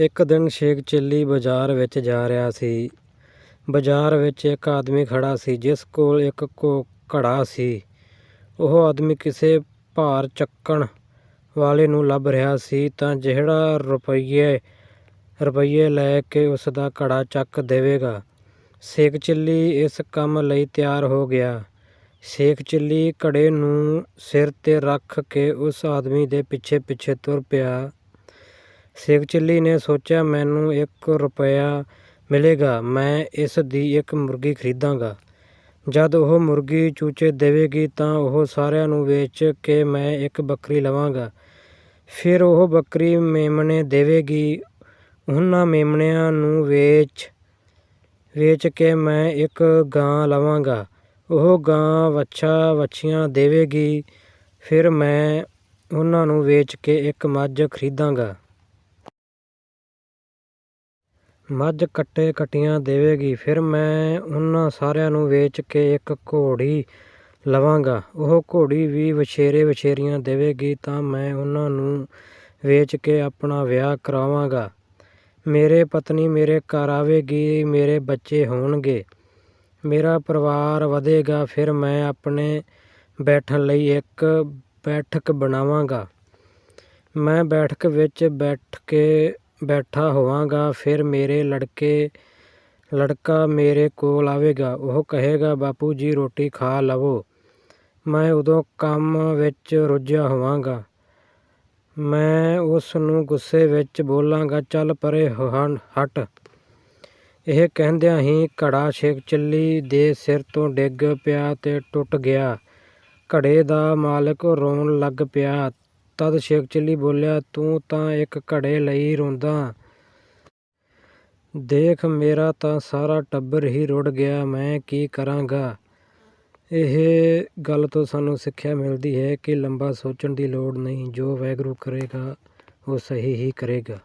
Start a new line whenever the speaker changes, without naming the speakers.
ਇੱਕ ਦਿਨ ਸ਼ੇਖ ਚਿੱਲੀ ਬਾਜ਼ਾਰ ਵਿੱਚ ਜਾ ਰਿਹਾ ਸੀ। ਬਾਜ਼ਾਰ ਵਿੱਚ ਇੱਕ ਆਦਮੀ ਖੜਾ ਸੀ, ਜਿਸ ਕੋਲ ਇੱਕ ਕੋ ਘੜਾ ਸੀ। ਉਹ ਆਦਮੀ ਕਿਸੇ ਭਾਰ ਚੱਕਣ ਵਾਲੇ ਨੂੰ ਲੱਭ ਰਿਹਾ ਸੀ, ਤਾਂ ਜਿਹੜਾ ਰੁਪਈਏ ਰੁਪਈਏ ਲੈ ਕੇ ਉਸਦਾ ਘੜਾ ਚੱਕ ਦੇਵੇਗਾ। ਸ਼ੇਖ ਚਿੱਲੀ ਇਸ ਕੰਮ ਲਈ ਤਿਆਰ ਹੋ ਗਿਆ। ਸ਼ੇਖ ਚਿੱਲੀ ਘੜੇ ਨੂੰ ਸਿਰ ਤੇ ਰੱਖ ਕੇ ਉਸ ਆਦਮੀ ਦੇ ਪਿੱਛੇ-ਪਿੱਛੇ ਤੁਰ ਪਿਆ। ਸ਼ੇਖ ਚਿੱਲੀ ਨੇ ਸੋਚਿਆ ਮੈਨੂੰ ਇੱਕ ਰੁਪਇਆ ਮਿਲੇਗਾ, ਮੈਂ ਇਸ ਦੀ ਇੱਕ ਮੁਰਗੀ ਖਰੀਦਾਂਗਾ। ਜਦ ਉਹ ਮੁਰਗੀ ਚੂਚੇ ਦੇਵੇਗੀ ਤਾਂ ਉਹ ਸਾਰਿਆਂ ਨੂੰ ਵੇਚ ਕੇ ਮੈਂ ਇੱਕ ਬੱਕਰੀ ਲਵਾਂਗਾ। ਫਿਰ ਉਹ ਬੱਕਰੀ ਮੇਮਣੇ ਦੇਵੇਗੀ, ਉਹਨਾਂ ਮੇਮਣਿਆਂ ਨੂੰ ਵੇਚ ਵੇਚ ਕੇ ਮੈਂ ਇੱਕ ਗਾਂ ਲਵਾਂਗਾ। ਉਹ ਗਾਂ ਵੱਛਾ-ਵੱਛੀਆਂ ਦੇਵੇਗੀ, ਫਿਰ ਮੈਂ ਉਹਨਾਂ ਨੂੰ ਵੇਚ ਕੇ ਇੱਕ ਮੱਝ ਖਰੀਦਾਂਗਾ। ਮੱਝ ਕੱਟੇ-ਕੱਟੀਆਂ ਦੇਵੇਗੀ, ਫਿਰ ਮੈਂ ਉਹਨਾਂ ਸਾਰਿਆਂ ਨੂੰ ਵੇਚ ਕੇ ਇੱਕ ਘੋੜੀ ਲਵਾਂਗਾ। ਉਹ ਘੋੜੀ ਵੀ ਵਛੇਰੇ-ਵਛੇਰੀਆਂ ਦੇਵੇਗੀ ਤਾਂ ਮੈਂ ਉਹਨਾਂ ਨੂੰ ਵੇਚ ਕੇ ਆਪਣਾ ਵਿਆਹ ਕਰਾਵਾਂਗਾ। ਮੇਰੇ ਪਤਨੀ ਮੇਰੇ ਘਰ ਆਵੇਗੀ, ਮੇਰੇ ਬੱਚੇ ਹੋਣਗੇ, ਮੇਰਾ ਪਰਿਵਾਰ ਵਧੇਗਾ। ਫਿਰ ਮੈਂ ਆਪਣੇ ਬੈਠਣ ਲਈ ਇੱਕ ਬੈਠਕ ਬਣਾਵਾਂਗਾ। ਮੈਂ ਬੈਠਕ ਵਿੱਚ ਬੈਠ ਕੇ ਬੈਠਾ ਹੋਵਾਂਗਾ। ਫਿਰ ਮੇਰੇ ਲੜਕੇ ਲੜਕਾ ਮੇਰੇ ਕੋਲ ਆਵੇਗਾ। ਉਹ ਕਹੇਗਾ, ਬਾਪੂ ਜੀ ਰੋਟੀ ਖਾ ਲਵੋ। ਮੈਂ ਉਦੋਂ ਕੰਮ ਵਿੱਚ ਰੁੱਝਿਆ ਹੋਵਾਂਗਾ। ਮੈਂ ਉਸ ਨੂੰ ਗੁੱਸੇ ਵਿੱਚ ਬੋਲਾਂਗਾ, ਚੱਲ ਪਰੇ ਹਟ। ਇਹ ਕਹਿੰਦਿਆਂ ਹੀ ਘੜਾ ਸ਼ੇਖ ਚਿੱਲੀ ਦੇ ਸਿਰ ਤੋਂ ਡਿੱਗ ਪਿਆ ਤੇ ਟੁੱਟ ਗਿਆ। ਘੜੇ ਦਾ ਮਾਲਕ ਰੋਣ ਲੱਗ ਪਿਆ। ਤਦ ਸ਼ੇਖ ਚਿੱਲੀ ਬੋਲਿਆ, ਤੂੰ ਤਾਂ ਇੱਕ ਘੜੇ ਲਈ ਰੋਂਦਾ। ਦੇਖ ਮੇਰਾ ਤਾਂ ਸਾਰਾ ਟੱਬਰ ਹੀ ਰੁੜ ਗਿਆ, ਮੈਂ ਕੀ ਕਰਾਂਗਾ। ਇਹ ਗੱਲ ਤੋਂ ਸਾਨੂੰ ਸਿੱਖਿਆ ਮਿਲਦੀ ਹੈ ਕਿ ਲੰਬਾ ਸੋਚਣ ਦੀ ਲੋੜ ਨਹੀਂ। ਜੋ ਵਾਹਿਗੁਰੂ ਕਰੇਗਾ ਉਹ ਸਹੀ ਹੀ ਕਰੇਗਾ।